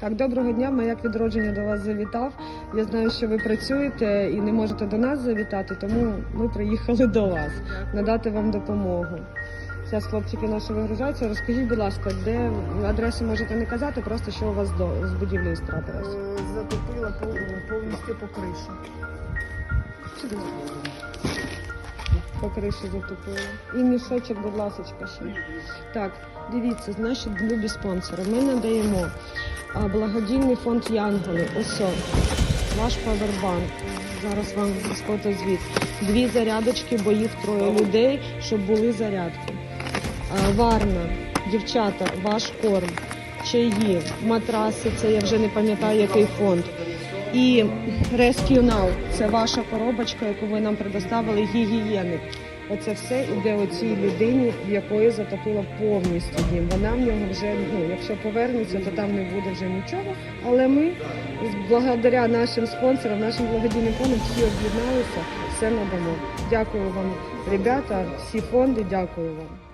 Так, доброго дня. Маяк відродження до вас завітав. Я знаю, що ви працюєте і не можете до нас завітати, тому ми приїхали до вас надати вам допомогу. Зараз хлопчики наші вигружаються. Розкажіть, будь ласка, де адресу можете не казати, просто що у вас до з будівлею трапилось. Е, Затопила пов- повністю по кришу. По криші. І мішочок, будь ласка, ще. Так, дивіться, значить, любі спонсори. Ми надаємо благодійний фонд Янголи. Ось ваш павербанк. Зараз вам фотозвіт. Дві зарядочки, бо їх троє людей, щоб були зарядки. Варна, дівчата, ваш корм, чаї, матраси, це я вже не пам'ятаю, який фонд. І Rescue Now – це ваша коробочка, яку ви нам предоставили, гігієник. Оце все іде оцій людині, в якої затопило повністю дім. Вона в нього вже, ну, якщо повернеться, то там не буде вже нічого. Але ми, благодаря нашим спонсорам, нашим благодійним фондам, всі об'єдналися, все надамо. Дякую вам, ребята, всі фонди, дякую вам.